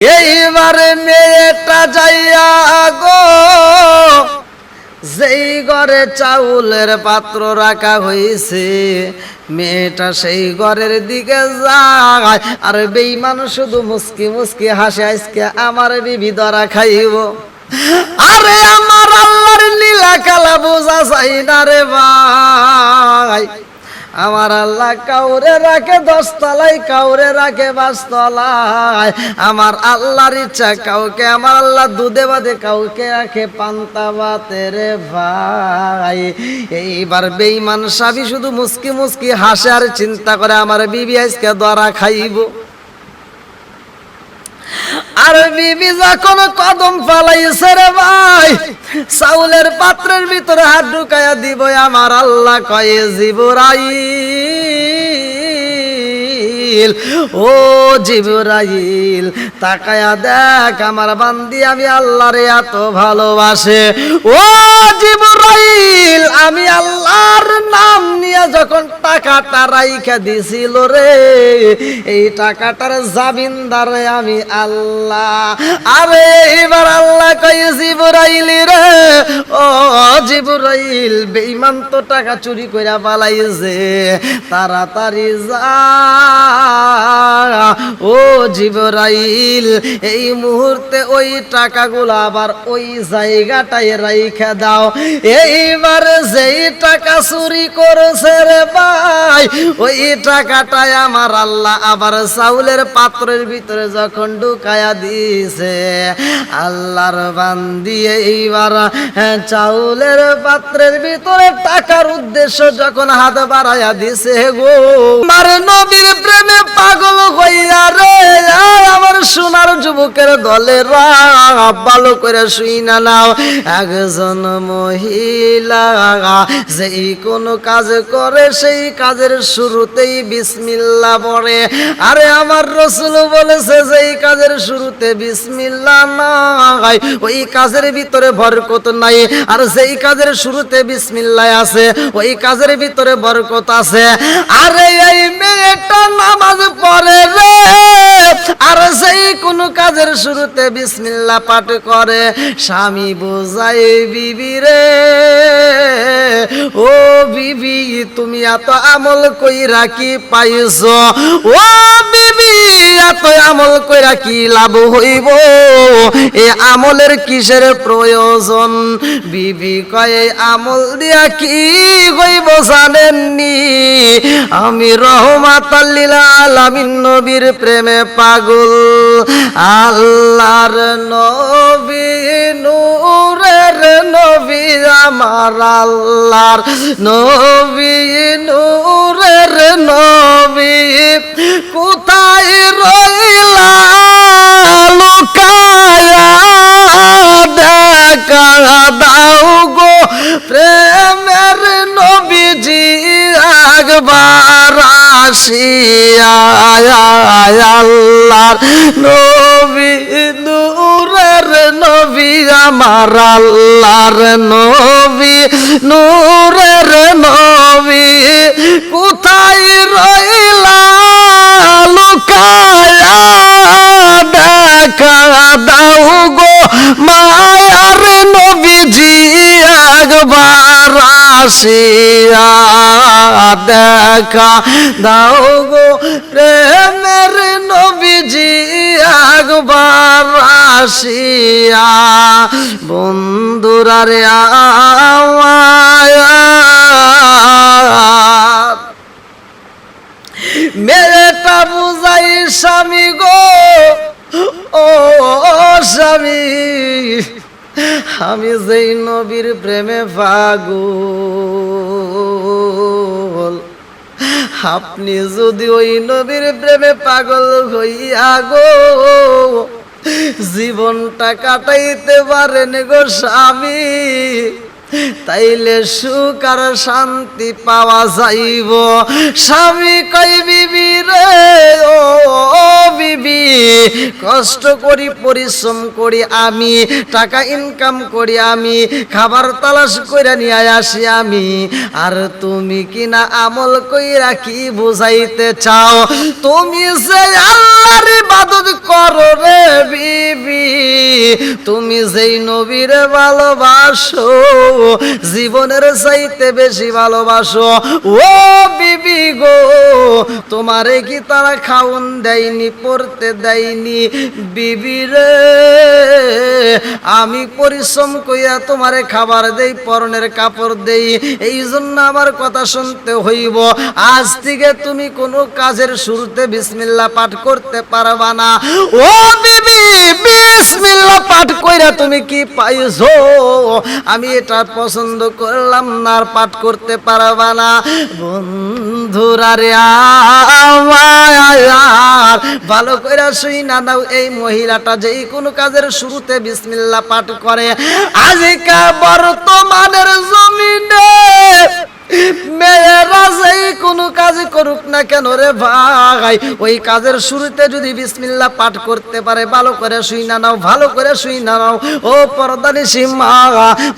এইবারে মেয়েটা যাইয়া গো, যেই ঘরে চাউলের পাত্র রাখা হয়েছে মেয়েটা সেই ঘরের দিকে যায়। আর বেইমান শুধু মুস্কি মুস্কি হাসে, আজকে আমার বিবি ধরা খাইব। আরে আমার আল্লাহর লীলা কালা বোঝা চাই না রে ভাই। আমার আল্লাহ কাউরে রাখে, দশতলায় কাউরে রাখে বাসতলায় আমার আল্লাহর ইচ্ছা, কাউকে আমার আল্লাহ দুধে বাদে কাউকে রাখে পান্তা বাতে রে ভাই। এইবার বেইমান সাবি শুধু মুসকি মুসকি হাসে আর চিন্তা করে, আমার বিবি আজকে দ্বারা খাইব। আর বিবি যখন কদম ফালাইছে রে ভাই, চাউলের পাত্রের ভিতরে হাত ঢুকাইয়া দিব আমার আল্লাহ কয়ে জিবরাইল ও জিবরাইল, তাকায়া দেখ আমার বান্দি, আমি আল্লাহরে এত ভালোবাসে। ও জিবরাইল, আমি আল্লাহর নাম নিয়ে যখন টাকাটা রাইখা দিছিল রে, এই টাকাটার জামিনদারে আমি আল্লাহ। আরে এবার আল্লাহ কই জিবরাইল রে, ও জিবরাইল, বেঈমান তো টাকা চুরি কইরা পালাইছে, তাড়াতাড়ি যা। ও জিবরাইল এই মুহূর্তে ওই টাকাগুলো আবার ওই জায়গাটায় রাইখা দাও। এইবার যেই টাকা চুরি করেছে রে ভাই ওই টাকাটাই আমার আল্লাহ আবার চাউলের পাত্রের ভিতরে যখন ঢুকায়া দিয়েছে আল্লাহর বান্দি এইবার হ্যাঁ, চাউলের পাত্রের ভিতরে টাকার উদ্দেশ্য যখন হাত বাড়াইয়া দিছে গো আমার নবীর প্রেমে পাগল হইয়া রে আমার সোনার যুবকের দলেরা ভালো করে শুই না নাও। একজন মহিলা যেই কোনো কাজ করে, সেই কাজের শুরুতেই বিসমিল্লা পড়ে। আরে আমার রসুল বলেছে, যেই কাজের শুরুতে বিসমিল্লা নাই, ওই কাজের ভিতরে বরকত নাই। আর যেই কাজের শুরুতে বিসমিল্লা আছে, ওই কাজের ভিতরে বরকত আছে। আরে এই মেয়েটা নামাজ পড়ে রে। আর সেই কোন কাজের শুরুতে বিসমিল্লা পাঠ করে, স্বামী বোঝাই বিবি রে, ও বিবি, তুমি এত আমল কইরা কি পাইছো? ও বিবি, এত আমল কইরা কি লাভ হইব? এ আমলের কিসের প্রয়োজন? বিবি কয় আমল দিয়া কি হইব জানেননি? আমি রহমাত আলামিন, নবীর প্রেমে পাগল। আল্লাহর নবী, নূরের নবী, আমার আল্লাহর নবী, নূরের নবী। কোথায় রইলা? লুকায়া দেখা দাও গো প্রেমের একবার আসিয়া আল্লাহর নবী, নূরের নবী, আমার আল্লাহর নবী, নূরের নবী, কোথায় রইলা? লুকায়া দেখা দাও গো মায়ার নবীজি। একবার আসিয়া দেখা দাও গো প্রেমের নবীজি একবার আসিয়া। বন্ধুরারে আওয়াজ নবীর প্রেমে পাগল। আপনি যদি ওই নবীর প্রেমে পাগল হইয়া গো, জীবনটা কাটাইতে পারেন গো স্বামী। তাইলে সুখ আর শান্তি পাওয়া যাইব। স্বামী কই বিবি রে, ও বিবি, কষ্ট করি, পরিশ্রম করি আমি, টাকা ইনকাম করি আমি, খাবার তালাশ করে নিয়ে আসি আমি। আর তুমি কিনা আমল কইরা কি বুঝাইতে চাও? তুমি যে আল্লাহর ইবাদত করো রে বিবি, তুমি যেই নবীর ভালোবাসো জীবনের চাইতে বেশি ভালোবাসো। ও বিবি গো, তোমারে কি তারা খাউন দেয়নি, পড়তে দেয়নি? বিবি রে, আমি পরিশ্রম কইয়া তোমারে খাবার দেই, পরনের কাপড় দেই এই জন্য আমার কথা শুনতে হইব। আজ থেকে তুমি কোনো কাজের শুরুতে বিসমিল্লা পাঠ করতে পারবা না। ও বিবি, বিসমিল্লা পাঠ কইরা তুমি কি পাইছো? আমি এটা পছন্দ করলাম না, আর পাঠ করতে পারবা না। বন্ধুরা রে আমার ভালো করে শুই না দাও এই মহিলাটা, যেই কোনো কাজের শুরুতে বিসমিল্লা পাঠ করে। আজিকা বর্তমানের জমিনে মেয়েরা যেই কোনো কাজ করুক না কেন রে ভাই? ওই কাজের শুরুতে যদি বিসমিল্লা পাঠ করতে পারে, ভালো করে শুই না নাও, ভালো করে শুই না নাও। ও পর্দানি সীমা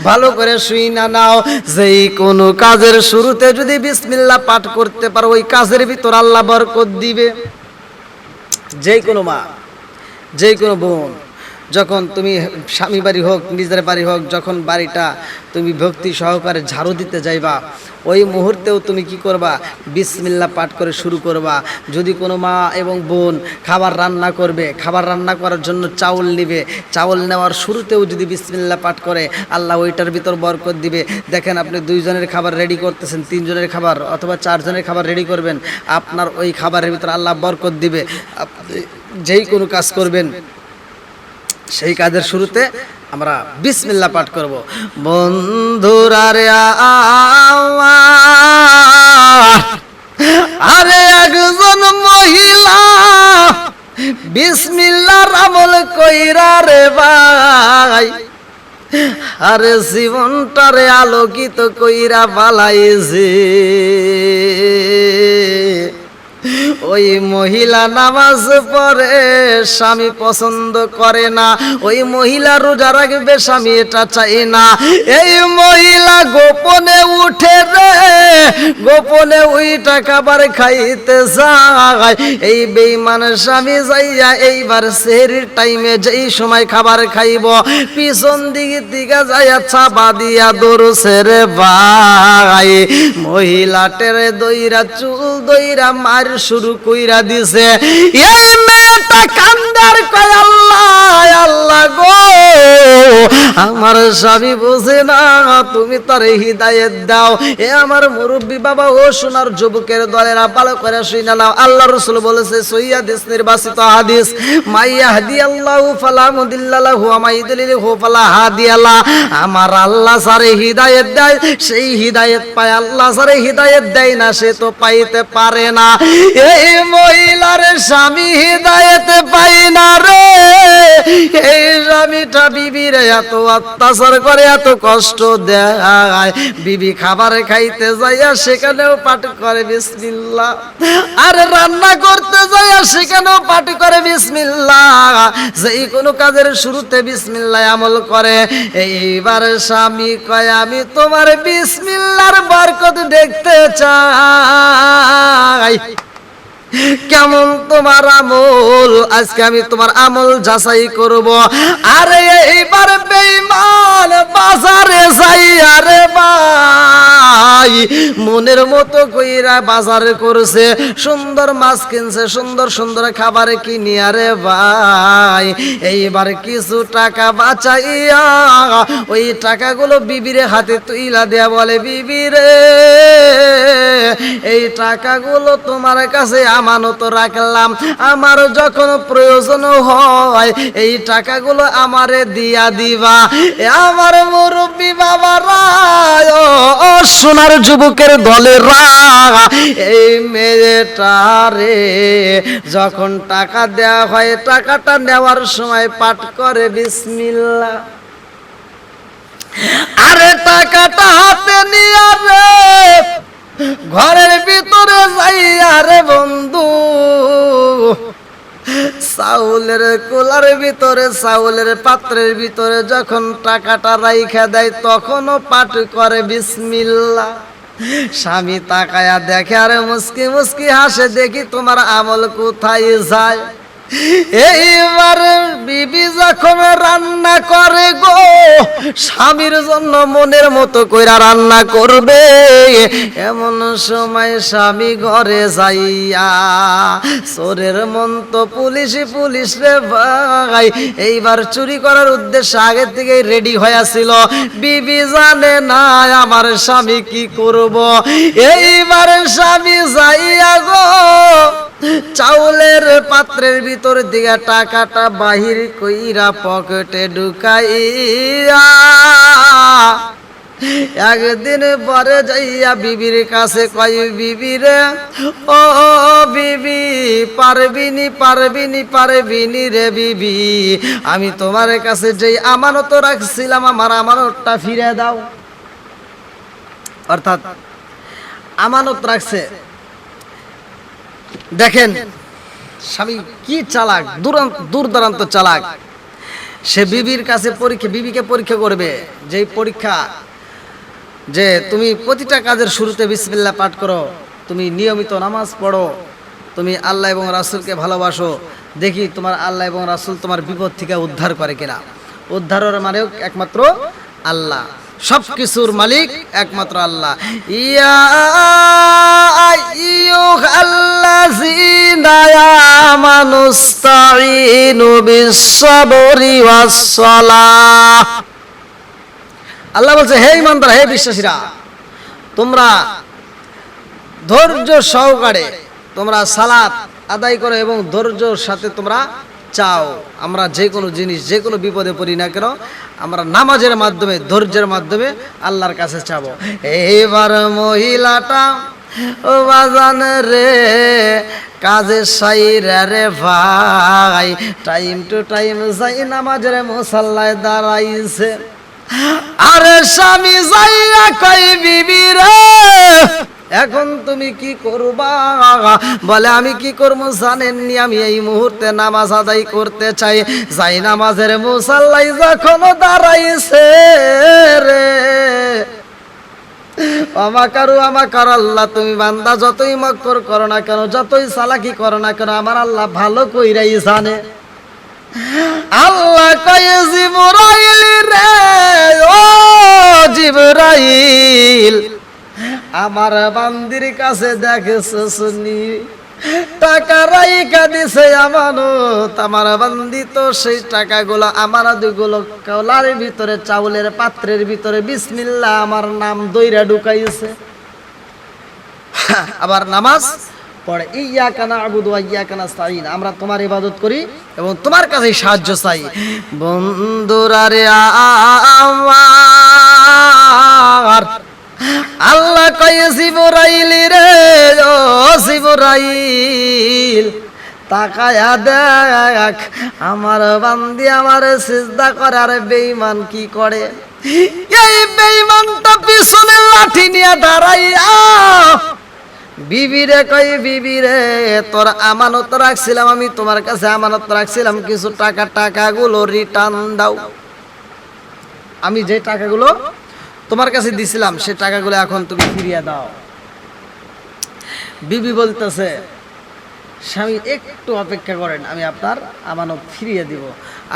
ভালো করে শুই না নাও। যেই কোনো কাজের শুরুতে যদি বিসমিল্লা পাঠ করতে পারো, ওই কাজের ভিতর আল্লাহ বরকত দিবে। যেই কোনো মা, যেই কোনো বোন যখন তুমি স্বামী বাড়ি হোক, নিজের বাড়ি হোক, যখন বাড়িটা তুমি ভক্তি সহকারে ঝাড়ু দিতে যাইবা, ওই মুহূর্তেও তুমি কি করবা? বিসমিল্লা পাঠ করে শুরু করবা। যদি কোনো মা এবং বোন খাবার রান্না করবে, খাবার রান্না করার জন্য চাউল নিবে, চাউল নেওয়ার শুরুতেও যদি বিসমিল্লা পাঠ করে, আল্লাহ ওইটার ভিতর বরকত দিবে। দেখেন আপনি দুইজনের খাবার রেডি করতেছেন, তিনজনের খাবার অথবা চারজনের খাবার রেডি করবেন, আপনার ওই খাবারের ভিতর আল্লাহ বরকত দিবে। যেই কোনো কাজ করবেন সেই কাজের শুরুতে আমরা বিসমিল্লা পাঠ করব। বন্ধুরা রে আরে একজন মহিলা বিসমিল্লার আমল কইরা রে ভাই। আরে জীবনটারে আলোকিত কইরা বালাইছে। ওই মহিলা নামাজ পড়ে, স্বামী পছন্দ করে না। ওই মহিলা রোজা রাখবে, স্বামী এটা চাই না। এই মহিলা গোপনে উঠে রে, গোপনে ওই টাকা বার খাইতে যায়। এই বেইমান স্বামী যাইয়া এইবার সেহরির টাইমে যেই সময় খাবার খাইব, পিছন দিকে দিকে যাইয়া চাপা দিয়া দৌড়ছে রে ভাই। মহিলাটের দইরা, চুল দইরা মার শুরু কইরা দিছে এই মেয়েটা কান্দার কয়, আল্লাহ আল্লাহ গো, আমার স্বামী না, তুমি তার হৃদায়ত দাও। এ আমার মুরব্বী বাবা, ও সোনার যুবকের করে শুনে নাও। আল্লাহ রসুল বলেছে নির্বাচিত হাদিস মাইয়া হাদি আল্লাহ ফালা আমাইদুলিল হু ফালা আমার আল্লাহ সারে হৃদায়ত দেয়, সেই হৃদায়ত পায়। আল্লাহ সারে হৃদায়ত দেয় না, সে তো পাইতে পারে না। এই মহিলার স্বামী হৃদায়ত পাই না রে। এই স্বামীটা বিবির এত অত্যাচার করে, এত কষ্ট দেয়। বিবি খাবার খাইতে যাইয়া সেখানেও পাঠ করে বিসমিল্লা। আর রান্না করতে যাইয়া সেখানেও পাঠ করে বিসমিল্লা। যেই কোনো কাজের শুরুতে বিসমিল্লা আমল করে। এইবার স্বামী কয়, আমি তোমার বিসমিল্লার বরকত দেখতে চাই। কেমন তোমার আমল? আজকে আমি তোমার আমল যাচাই করব। আরে এইবার বেইমান বাজারে যাই আরে ভাই, মনের মতো কইরা বাজারে করছে, সুন্দর মাছ কিনছে, সুন্দর সুন্দর খাবার কিনি আরে ভাই। এইবার কিছু টাকা বাঁচাইয়া ওই টাকাগুলো বিবিরে হাতে তুইলা দেয়া বলে বিবিরে এই টাকাগুলো তোমার কাছে আমানত রাখলাম। আমার যখন প্রয়োজন হয়, এই টাকাগুলো আমারে দিয়া দিবা। আমার মুরব্বী বাবারা ও সোনার যুবকের দলেরা এই মেয়েটারে যখন টাকা দেওয়া হয়, টাকাটা নেওয়ার সময় পাঠ করে বিসমিল্লা আরে টাকাটা হাতে নিয়ে রে ঘরের ভিতরে যাইয়া রে বন্ধু, চাউলের কোলার ভিতরে, চাউলের পাত্রের ভিতরে যখন টাকাটা রাইখা দেয়, তখনও পাঠ করে বিসমিল্লা স্বামী তাকায়া দেখে, আরে মুসকি মুসকি হাসে, দেখি তোমার আমল কোথায় যায়। এইবার বিবি যখন রান্না করে গো, স্বামীর জন্য মনের মতো কইরা রান্না করবে। এমন সময় স্বামী ঘরে যাইয়া চোরের মন তো পুলিশ পুলিশ রে ভাই। এইবার চুরি করার উদ্দেশ্যে আগে থেকে রেডি হয়েছিল বিবি জানে না আমার স্বামী কি করব। এইবার স্বামী যাইয়া গো চাউলের পাত্রের ভিতর দিকে টাকাটা বাহির কইরা পকেটে ঢুকাইয়া একদিন পরে যাইয়া বিবির কাছে কই বিবি রে, ও বিবি পারবিনি পারবিনি পারবিনি রে বিবি। আমি তোমার কাছে যেই আমানত রাখছিলাম, আমার আমানতটা ফিরে দাও। অর্থাৎ, আমানত রাখছে। দেখেন স্বামী কি চালাক দূর দূরান্ত চালাক। সে বিবির কাছে পরীক্ষা বিবিকে পরীক্ষা করবে যেই পরীক্ষা যে তুমি প্রতিটা কাজের শুরুতে বিসমিল্লা পাঠ করো তুমি নিয়মিত নামাজ পড়ো তুমি আল্লাহ এবং রাসুলকে ভালোবাসো দেখি তোমার আল্লাহ এবং রাসুল তোমার বিপদ থেকে উদ্ধার করে কিনা। উদ্ধারের মানেও একমাত্র আল্লাহ। সব কিছুর মালিক একমাত্র আল্লাহ। ইয়া আল্লাহ বলছে, হে ইমানদার, হে বিশ্বাসীরা, তোমরা ধৈর্য সহকারে তোমরা সালাত আদায় করো এবং ধৈর্যর সাথে তোমরা চাও, আমরা যে কোনো জিনিস, যে কোনো বিপদে পড়ি না কেন, আমরা নামাজের মাধ্যমে, ধৈর্যের মাধ্যমে আল্লাহর কাছে চাবো। এইবার মহিলাটা, ও বাজান রে, কাজে সাইরা রে ভাই টাইম টু টাইম যাই নামাজের মুসাল্লায় দাঁড়াইছে। আরে স্বামী যাইয়া কই বিবি রে এখন তুমি কি করবা? বলে, আমি কি করব জানেননি আমি এই মুহূর্তে নামাজ আদায় করতে চাই। যাই নামাজের মুসাল্লাই যখন দাঁড়াইছে রে আমাকারু আমাকার আল্লাহ, তুমি বান্দা, যতই মক্কর করো না কেন, যতই সালাকি করো না কেন, আমার আল্লাহ ভালো কইরাই জানে। আল্লাহ কয়ে, জিবরাইল রে, ও জিবরাইল আমার বান্দির কাছে দেখেছ শুনি টাকা রাইকা দিছে আমানত। আমার বান্দি তো সেই টাকাগুলো আমানতগুলো কলার ভিতরে, চাউলের পাত্রের ভিতরে, বিসমিল্লাহ আমার নাম দইরা ঢুকাইছে। আবার নামাজ পড়ে ইয়া কানা আবুদু ইয়া কানা স্তাইন আমরা তোমার ইবাদত করি এবং তোমার কাছেই সাহায্য চাই। বন্ধুরা রে আমার আল্লাহ কয়ে জিবরাইল রে, ও তাকায়া দেখ, আমার বান্দি আমার সিজদা করে আরে বেঈমান কি করে? এই বেঈমানটা পিছনে লাঠি নিয়ে দাঁড়াইয়া, বিবিরে কই বিবিরে, তোর আমানত রাখছিলাম, আমি তোমার কাছে আমানত রাখছিলাম, কিছু টাকা টাকাগুলো রিটার্ন দাও। আমি যে টাকাগুলো তোমার কাছে দিছিলাম, সে টাকাগুলো এখন তুমি ফিরিয়ে দাও। বিবি বলতেছে, স্বামী, একটু অপেক্ষা করেন, আমি আপনার আমানত ফিরিয়ে দিব।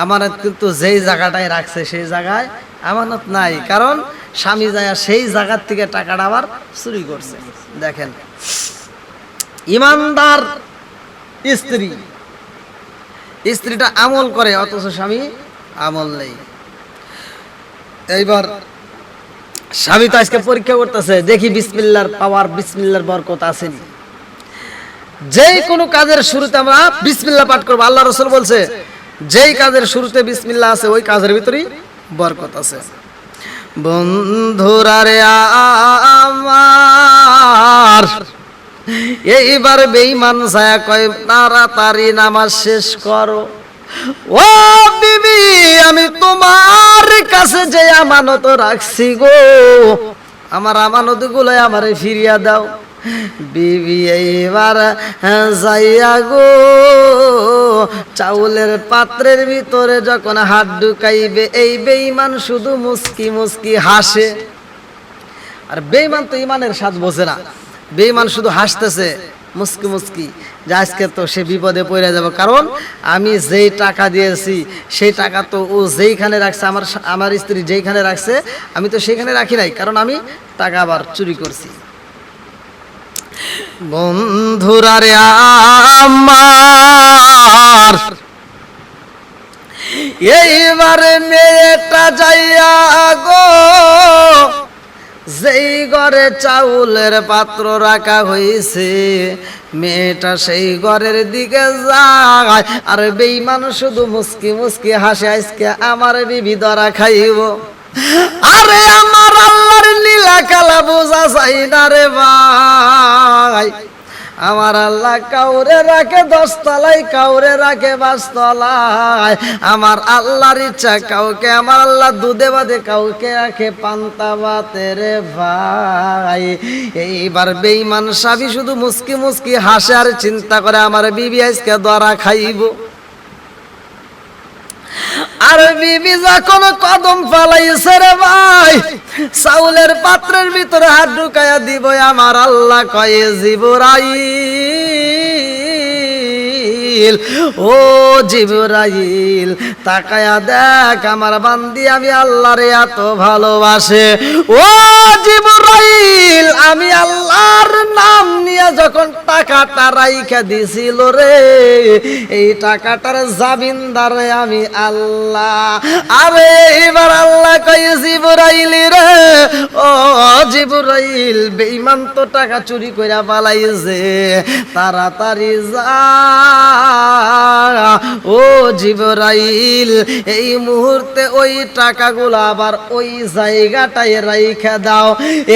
আমানত কিন্তু যেই জায়গাটায় রাখছে সেই জায়গায় আমানত নাই, কারণ স্বামী যায় সেই জায়গার থেকে টাকাটা আবার চুরি করছে। দেখেন, ইমানদার স্ত্রী, স্ত্রীটা আমল করে, অথচ স্বামী আমল নেই। এইবার স্বামী তো আজকে পরীক্ষা করতেছে, দেখি বিসমিল্লার পাওয়ার, বিসমিল্লার বরকত আসেনি যেই কোনো কাজের শুরুতে আমরা বিসমিল্লা পাঠ করব, আল্লাহ রসুল বলছে, যেই কাজের শুরুতে বিসমিল্লা আছে, ওই কাজের ভিতরেই বরকত আছে। বন্ধুরা রে আমার, এইবার বেঈমান ছায়া কয়, তাড়াতাড়ি নামাজ শেষ করো। ও বিবি, আমি তোমার কাছে যে আমানত রাখছি গো, আমার আমানতগুলো আমারে ফিরিয়া দাও। বিবি, এইবার যাইয়া গো, চাউলের পাত্রের ভিতরে যখন হাত ঢুকাইবে, এই বেইমান শুধু মুস্কি মুস্কি হাসে। আর বেইমান তো ইমানের স্বাদ বোঝে না। বেইমান শুধু হাসতেছে। মুস্কি মুস্কি। যে আজকে তো সে বিপদে পড়ে যাবে। কারণ আমি যেই টাকা দিয়েছি, সেই টাকা তো ও যেইখানে রাখছে, আমার আমার স্ত্রী যেইখানে রাখছে, আমি তো সেইখানে রাখি নাই। কারণ আমি টাকা আবার চুরি করছি। বন্ধুরা রে আমার, এইবারে মেয়েটা যাইয়া গো যেই ঘরে চাউলের পাত্র রাখা হয়েছে মেয়েটা সেই ঘরের দিকে যায়। আর বেইমান শুধু মুসকি মুসকি হাসে, আজকে আমার বিবি ধরা খাইব। আরে আমার আল্লাহর লীলা কালা বোঝা চাই না রে ভাই। আমার আল্লাহ কাউরে রাখে দশতলায়, কাউরে রাখে বাসতলায় আমার আল্লাহর ইচ্ছা, কাউকে আমার আল্লাহ দুধে বাদে কাউকে রাখে পান্তা বাতে রে ভাই। এইবার বেইমান সাবি শুধু মুসকি মুসকি হাসে আর চিন্তা করে, আমার বিবি আজকে দ্বারা খাইব। আর বিবি, যখন কদম ফালাইছে রে ভাই, চাউলের পাত্রের ভিতরে হাত ঢুকাইয়া দিব, আমার আল্লাহ কয়ে জিবরাইল ও জিবরাইল, তাকায়া দেখ আমার বান্দি, আমি আল্লাহরে এত ভালোবাসে। ও জিবরাইল, আমি আল্লাহর নাম নিয়ে যখন টাকাটা রাইখা দিছিল রে, এই টাকাটার জামিনদারে আমি আল্লাহ। আরে এবার আল্লাহ কই জিবরাইল রে, ও জিবরাইল, বেঈমান তো টাকা চুরি কইরা পালাইছে, তাড়াতাড়ি যা। ও জিবরাইল এই মুহূর্তে ওই টাকাগুলো আবার ওই জায়গাটায় রাইখা দাও।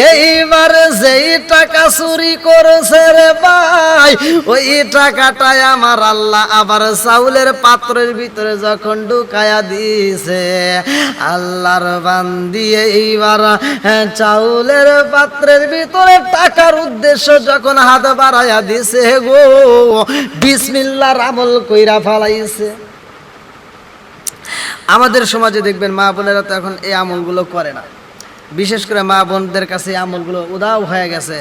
এইবার যেই টাকা চুরি করেছে রে ভাই ওই টাকাটাই আমার আল্লাহ আবার চাউলের পাত্রের ভিতরে যখন ঢুকায়া দিয়েছে আল্লাহর বান্দি এইবার হ্যাঁ, চাউলের পাত্রের ভিতরে টাকার উদ্দেশ্য যখন হাত বাড়াইয়া দিছে গো বিসমিল্লার আমল কইরা ফালাইছে। আমাদের সমাজে দেখবেন মা বোনেরা তো এখন এই আমলগুলো করে না। বিশেষ করে মা বোনদের কাছে আমলগুলো উদাও হয়ে গেছে।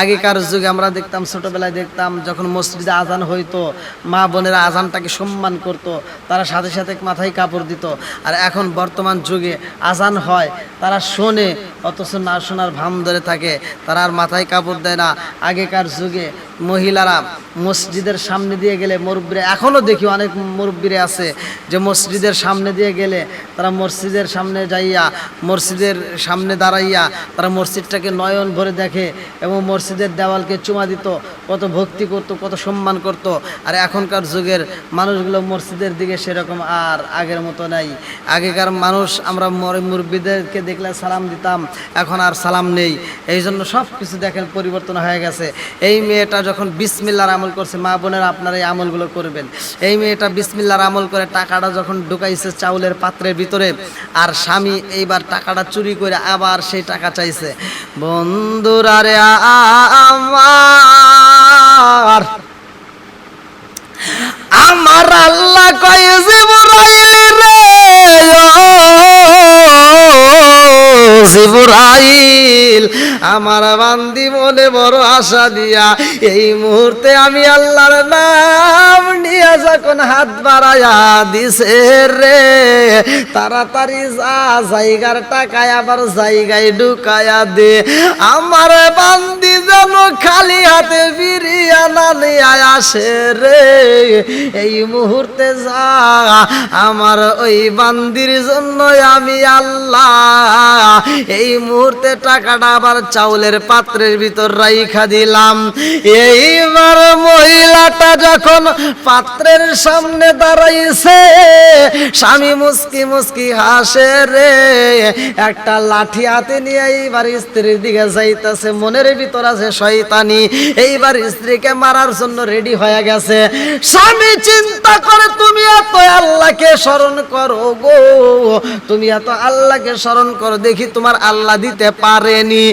আগেকার যুগে আমরা দেখতাম, ছোটোবেলায় দেখতাম, যখন মসজিদে আজান হইতো, মা বোনেরা আজানটাকে সম্মান করত, তারা সাথে সাথে মাথায় কাপড় দিত। আর এখন বর্তমান যুগে আজান হয়, তারা শোনে, অথচ না শোনার ভাম ধরে থাকে, তারা আর মাথায় কাপড় দেয় না। আগেকার যুগে মহিলারা মসজিদের সামনে দিয়ে গেলে মুরব্বীরা এখনও দেখি অনেক মুরব্বীরে আছে যে মসজিদের সামনে দিয়ে গেলে তারা মসজিদের সামনে যাইয়া, মসজিদের সামনে দাঁড়াইয়া তারা মসজিদটাকে নয়ন ভরে দেখে এবং মসজিদের দেওয়ালকে চুমা দিত। কত ভক্তি করত, কত সম্মান করত। আর এখনকার যুগের মানুষগুলো মসজিদের দিকে সেরকম আর আগের মতো নাই। আগেকার মানুষ আমরা মর- মুরব্বীদেরকে দেখলে সালাম দিতাম, এখন আর সালাম নেই। এই জন্য সব কিছু দেখেন পরিবর্তন হয়ে গেছে। এই মেয়েটা যখন বিসমিল্লার আমল করছে, মা বোনেরা আপনারা এই আমলগুলো করবেন। এই মেয়েটা বিসমিল্লার আমল করে টাকাটা যখন ঢুকাইছে চাউলের পাত্রের ভিতরে, আর স্বামী এইবার টাকাটা চুরি করে আবার সেই টাকা চাইছে। বন্ধুরা রে আমার আমার আল্লাহ কয় জিবরাইল রে জিবরাইল, আমার বান্দি মনে বড় আশা দিয়া এই মুহূর্তে আমি আল্লাহর নাম নিয়ে যখন হাত বাড়াইয়া দিছে রে, তাড়াতাড়ি যা, জায়গার টাকায় আবার জায়গায় ঢুকায়া দে। আমার বান্দি যেন খালি হাতে ফিরিয়া না নিয়ে আসে রে, এই মুহূর্তে যা, আমার ওই বান্দির জন্য আমি আল্লাহ এই মুহূর্তে টাকাটা আবার চাউলের পাত্রের ভিতর রাইখা দিলাম। এইবার মহিলাটা যখন পাত্রের সামনে দাঁড়াইছে, স্বামী মুস্কি মুস্কি হাসে রে। একটা লাঠি হাতে নিয়ে এইবার স্ত্রীর দিকে যাইতেছে, মনের ভিতরে আছে শয়তানি। এইবার স্ত্রীকে মারার জন্য রেডি হয়ে গেছে। স্বামী, চিন্তা করে তুমি এত আল্লাহকে স্মরণ করো গো। তুমি এত আল্লাহকে স্মরণ করো। দেখি তোমার আল্লাহ দিতে পারেনি।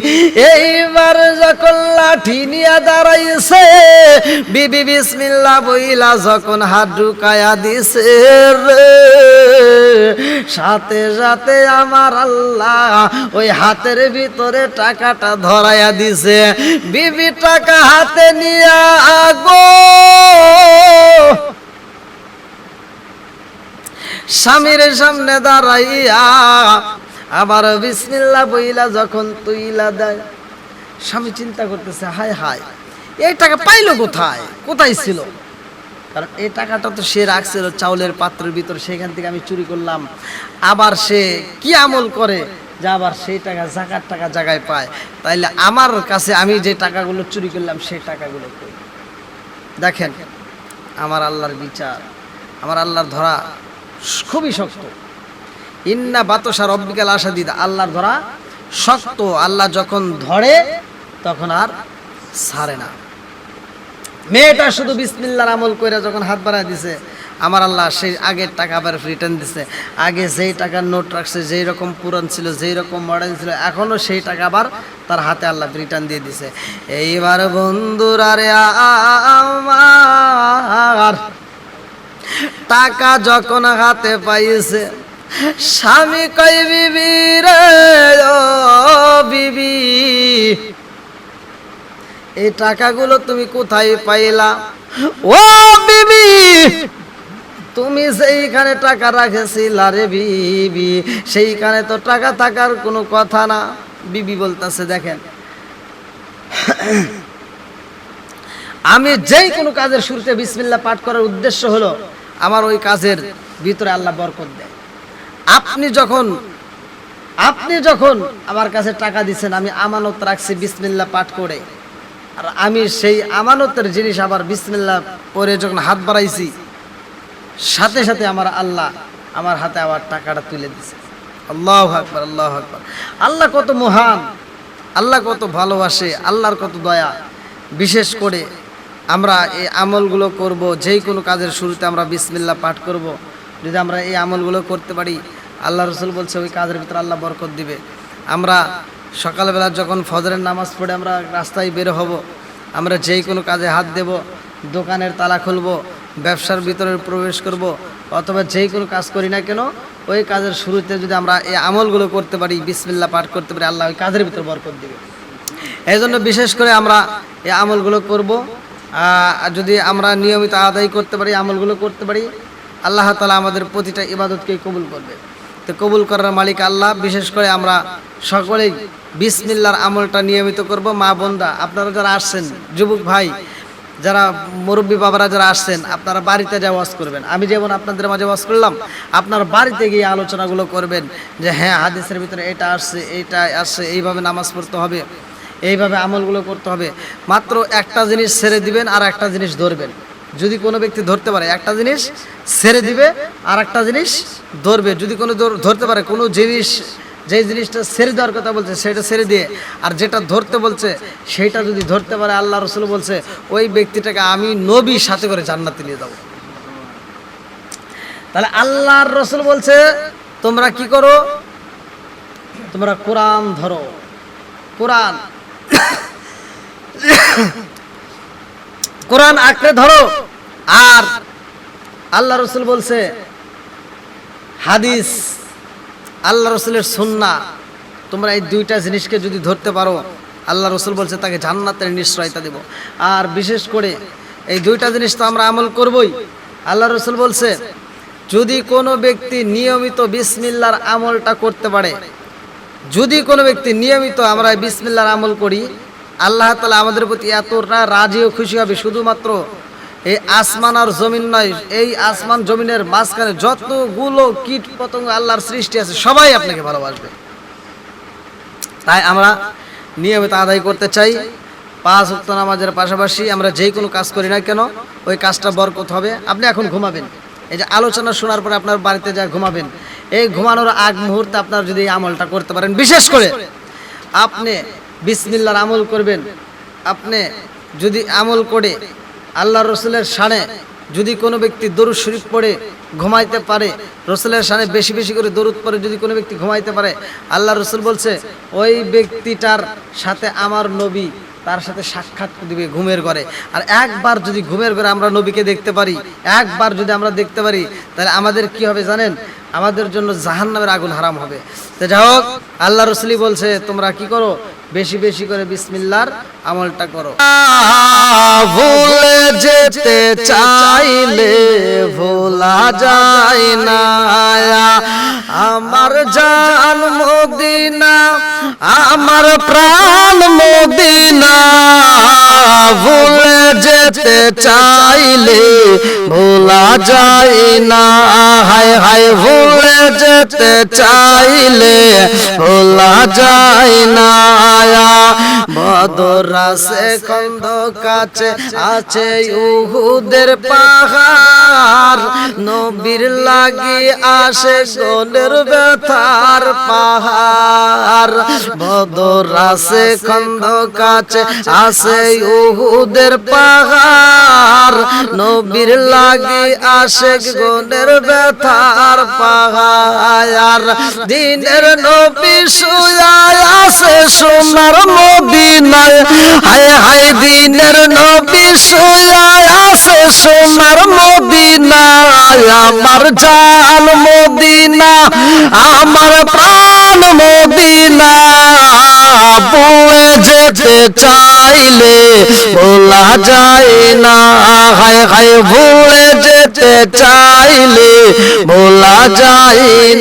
এইবার যখন লাঠি নিয়ে দাঁড়াইছে, বিবি বিসমিল্লাহ বইলা যখন হাত ঢুকায়া দিছে সাথে সাথে আমার আল্লাহ ওই হাতের ভিতরে টাকাটা ধরাইয়া দিছে। বিবি টাকা হাতে নিয়ে আগো স্বামীর সামনে দাঁড়াইয়া আবার বিসমিল্লা বইলা যখন তুইলা দেয়, স্বামী চিন্তা করতেছে, হায় হায়, এই টাকা পাইলো কোথায়? কোথায় ছিল? কারণ এই টাকাটা তো সে রাখছিল চাউলের পাত্রের ভিতর, সেখান থেকে আমি চুরি করলাম। আবার সে কি আমল করে? যে আবার সেই টাকা জাকার টাকা জায়গায় পায়। তাইলে আমার কাছে আমি যে টাকাগুলো চুরি করলাম, সেই টাকাগুলো কই? দেখেন, আমার আল্লাহর বিচার, আমার আল্লাহর ধরা খুবই শক্ত। ইন্না বাতসা রব্বিকাল আশা দিদা আল্লাহর ধরা শক্ত। আল্লাহ যখন ধরে, তখন আর ছাড়ে না। মেয়েটা শুধু বিসমিল্লার আমল করে যখন হাত বাড়ায় দিছে, আমার আল্লাহ সেই আগের টাকা আবার রিটার্ন দিছে। আগে যেই টাকার নোট রাখছে, যেই রকম পুরান ছিল, যেই রকম মডেল ছিল এখনও সেই টাকা আবার তার হাতে আল্লাহ রিটার্ন দিয়ে দিছে। এইবার বন্ধুরা রে আমার টাকা যখন হাতে পাইছে স্বামী কই বিবি রে বিবি এই টাকাগুলো তুমি কোথায় পাইলা? ও বিবি, তুমি সেইখানে টাকা রাখেছিলা রে বিবি, সেইখানে তো টাকা থাকার কোনো কথা না। বিবি বলতেছে, দেখেন, আমি যেই কোনো কাজের শুরুতে বিসমিল্লা পাঠ করার উদ্দেশ্য হলো, আমার ওই কাজের ভিতরে আল্লাহ বরকত দেয়। আপনি যখন আপনি যখন আমার কাছে টাকা দিচ্ছেন আমি আমানত রাখছি বিসমিল্লা পাঠ করে। আর আমি সেই আমানতের জিনিস আবার বিসমিল্লা পরে যখন হাত বাড়াইছি, সাথে সাথে আমার আল্লাহ আমার হাতে আবার টাকাটা তুলে দিছে। আল্লাহ আকবর আল্লাহ আকবর। আল্লাহ কত মহান, আল্লাহ কত ভালোবাসে, আল্লাহর কত দয়া। বিশেষ করে আমরা এই আমলগুলো করব, যেই কোনো কাজের শুরুতে আমরা বিসমিল্লা পাঠ করব। যদি আমরা এই আমলগুলো করতে পারি আল্লাহ রসুল বলছে, ওই কাজের ভিতরে আল্লাহ বরকত দিবে। আমরা সকালবেলা যখন ফজরের নামাজ পড়ে আমরা রাস্তায় বের হব, আমরা যেই কোনো কাজে হাত দেব, দোকানের তালা খুলব, ব্যবসার ভিতরে প্রবেশ করব, অথবা যেই কোনো কাজ করি না কেন, ওই কাজের শুরুতে যদি আমরা এই আমলগুলো করতে পারি বিসমিল্লা পাঠ করতে পারি, আল্লাহ ওই কাজের ভিতরে বরকত দিবে। এই জন্য বিশেষ করে আমরা এই আমলগুলো করব যদি আমরা নিয়মিত আদায় করতে পারি, আমলগুলো করতে পারি, আল্লাহ তালা আমাদের প্রতিটা ইবাদতকে কবুল করবে। তো কবুল করার মালিক আল্লাহ। বিশেষ করে আমরা সকলেই বিসমিল্লার আমলটা নিয়মিত করব। মা বোনরা, আপনারা যারা আসছেন, যুবক ভাই, যারা মুরব্বী বাবারা যারা আসছেন, আপনারা বাড়িতে যা ওয়াজ করবেন। আমি যেমন আপনাদের মাঝে ওয়াজ করলাম, আপনার বাড়িতে গিয়ে আলোচনাগুলো করবেন যে হ্যাঁ হাদিসের ভিতরে এটা আসছে এইটা আসছে, এইভাবে নামাজ পড়তে হবে, এইভাবে আমলগুলো করতে হবে। মাত্র একটা জিনিস ছেড়ে দিবেন আর একটা জিনিস ধরবেন। যদি কোনো ব্যক্তি ধরতে পারে, একটা জিনিস ছেড়ে দিবে আর একটা জিনিস ধরবে, যদি কোনো ধরতে পারে, কোনো জিনিস, যেই জিনিসটা ছেড়ে দেওয়ার কথা বলছে, সেটা ছেড়ে দিয়ে, আর যেটা ধরতে বলছে সেইটা যদি ধরতে পারে, আল্লাহ রসুল বলছে, ওই ব্যক্তিটাকে আমি নবী সাথে করে জান্নাতে নিয়ে যাব। তাহলে আল্লাহর রসুল বলছে, তোমরা কি করো? তোমরা কোরআন ধরো। কোরআন। কোরআন আঁকড়ে ধরো। আর আল্লাহ রসুল বলছে হাদিস, আল্লাহ রসুলের সুন্না, তোমরা এই দুইটা জিনিসকে যদি ধরতে পারো, আল্লাহ রসুল বলছে তাকে জান্নাতের নিশ্চয়তা দেব। আর বিশেষ করে এই দুইটা জিনিস তো আমরা আমল করবই। আল্লাহ রসুল বলছে, যদি কোনো ব্যক্তি নিয়মিত বিসমিল্লার আমলটা করতে পারে, যদি কোনো ব্যক্তি নিয়মিত আমরা বিসমিল্লার আমল করি, আল্লাহ তালা আমাদের প্রতি এতটা রাজি ও খুশি হবে। শুধুমাত্র এই আসমান আর জমিন নয় এই আসমান জমিনের মাঝখানে যতগুলো কীট পতঙ্গ আল্লাহর সৃষ্টি আছে, সবাই আপনাকে ভালোবাসবে। তাই আমরা নিয়মিত আদায় করতে চাই, পাঁচ উক্ত নামাজের পাশাপাশি আমরা যেই কোনো কাজ করি না কেন, ওই কাজটা বরকত হবে। আপনি এখন ঘুমাবেন। এই যে আলোচনা শোনার পরে আপনার বাড়িতে যা ঘুমাবেন। এই ঘুমানোর আগ মুহূর্তে আপনার যদি আমলটা করতে পারেন, বিশেষ করে আপনি বিসমিল্লার আমল করবেন। আপনি যদি আমল করে আল্লাহ রসুলের শানে যদি কোনো ব্যক্তি দরুদ শরীফ পড়ে, ঘুমাইতে পারে, রসুলের শানে বেশি বেশি করে দরুদ পড়ে যদি কোনো ব্যক্তি ঘুমাইতে পারে, আল্লাহ রসুল বলছে, ওই ব্যক্তিটার সাথে আমার নবী তার সাথে সাক্ষাৎ দিবে ঘুমের ঘরে। আর একবার যদি ঘুমের ঘরে আমরা নবীকে দেখতে পারি, একবার যদি আমরা দেখতে পারি, তাহলে আমাদের কি হবে জানেন? আমাদের জন্য জাহান্নামের আগুন হারাম হবে। তো যাই হোক, আল্লাহ রসুলি বলছে, তোমরা কি করো? বেশি বেশি করে বিসমিল্লার আমলটা করো। ভুলে যেতে চাইলে ভোলা যায় না। আমার জান মদিনা, আমার প্রাণ মদিনা। ভুলে যেতে চাইলে ভোলা যায় না। হায় হায়, ভুলে যেতে চাইলে ভোলা যায় না। বদরাসে খন্দ কাছে আছে উহুদের পাহাড়। নবীর লাগি আসে গনের ব্যথার পাহাড়। বদরাসে খন্দ কাছে আসে উহুদের পাহাড়। নবীর লাগি আসে গনের ব্যথার পাহাড়। দিনের নবী শুয়ায় আছে সোনার মদিনায়। হায় হায়, দিনের নবী শুয়ায় আছে সোনার মদিনায়। আমার জাল মদিনা, আমার প্রাণ মদিনা। বয়ে যেতে চাইলে বলা যায় না। হায় হায় ভুলে যেতে চাইলে বলা যায়